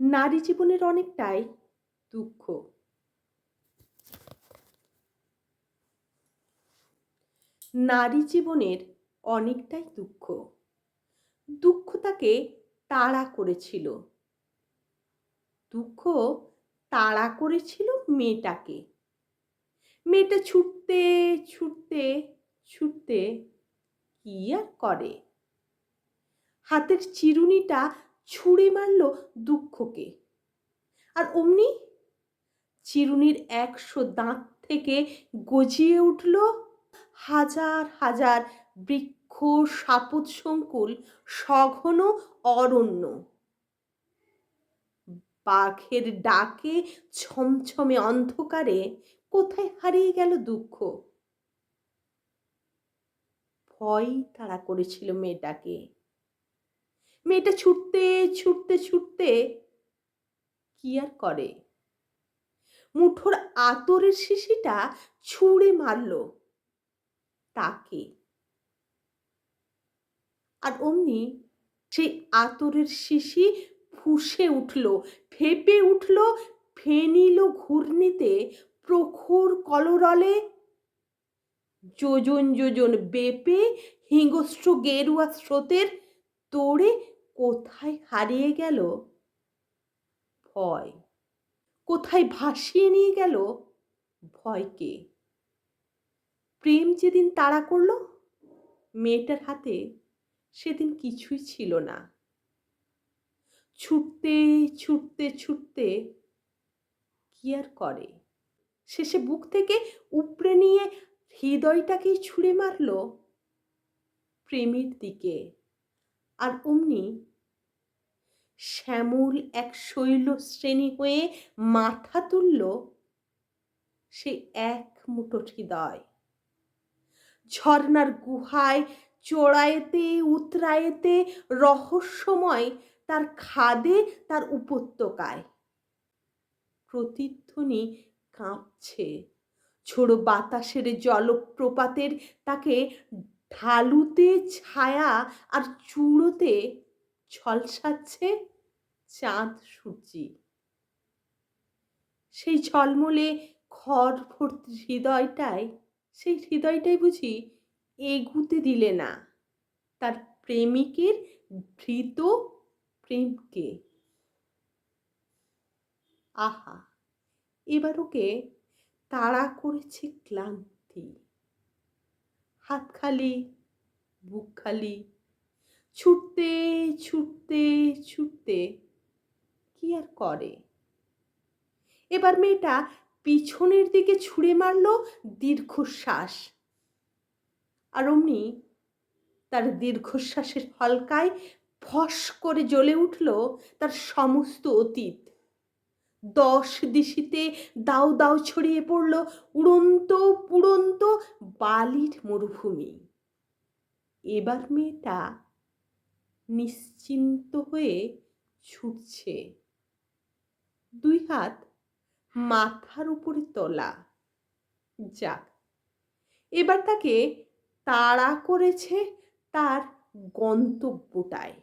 নারী জীবনের অনেকটাই দুঃখ। নারী জীবনের অনেকটাই দুঃখ। দুঃখ তাকে তাড়া করেছিল। দুঃখ তাড়া করেছিল মেয়েটাকে। মেয়েটা ছুটতে ছুটতে ছুটতে কি আর করে? হাতের চিরুনিটা ছুঁড়ে মারল দুঃখকে। আর অমনি চিরুনির একশো দাঁত থেকে গজিয়ে উঠল হাজার হাজার বৃক্ষ সাপুত সংকুল সঘন অরণ্য। বাঘের ডাকে ছমছমে অন্ধকারে কোথায় হারিয়ে গেল দুঃখ? ভয় তাড়া করেছিল মেয়েটাকে। মেয়েটা ছুটতে ছুটতে ছুটতে কি আর করে? মুঠোর আতরের শিশিটা ছুঁড়ে মারল তাকে। আর অমনি সেই আতরের শিশি ফুসে উঠল, ফেপে উঠল ফেনিল ঘূর্ণিতে প্রখর কলরলে। যোজন যোজন বেপে হিংস্র গেরুয়া স্রোতের তোড়ে কোথায় হারিয়ে গেল? ভয়। কোথায় ভাসিয়ে নিয়ে গেল? ভয়কে। প্রেম যেদিন তাড়া করল, মেয়েটার হাতে সেদিন কিছুই ছিল না। ছুটতে ছুটতে ছুটতে কি আর করে? শেষে বুক থেকে উপড়ে নিয়ে হৃদয়টাকেই ছুঁড়ে মারল প্রেমের দিকে। আর অমনি শ্যামল এক শৈল শ্রেণি হয়ে মাথা তুলল সে এক মুঠো হৃদয় ঝর্নার গুহায় চোড়ায়েতে উতরায়েতে, রহস্যময় তার খাদে, তার উপত্যকায়। প্রতিধ্বনি কাঁপছে। ছোড়ো বাতাসের জলপ্রপাতের তাকে ঢালুতে ছায়া আর চূড়োতে ঝলসাচ্ছে চাঁদ সূর্যি। সেই ঝলমলে খড় ভর্তি হৃদয়টাই সেই হৃদয়টাই বুঝি এগুতে দিলে না। তার প্রেমিকের ভৃত প্রেমকে। আহা, এবার ওকে তাড়া করেছে ক্লান্তি। হাত খালি বুক খালি ছুটতে ছুটতে ছুটতে কি আর করে? এবার মেয়েটা পিছনের দিকে ছুঁড়ে মারল দীর্ঘশ্বাস। আর অমনি তার দীর্ঘশ্বাসের হলকায় ফস করে জ্বলে উঠল তার সমস্ত অতীত। দশ দিশিতে দাও দাও ছড়িয়ে পড়ল উড়ন্ত পুড়ন্ত বালির মরুভূমি। এবার মেয়েটা নিশ্চিন্ত হয়ে ছুটছে। দুই হাত মাথার উপরে তোলা। যাক, এবার তাকে তাড়া করেছে তার গন্তব্যটায়।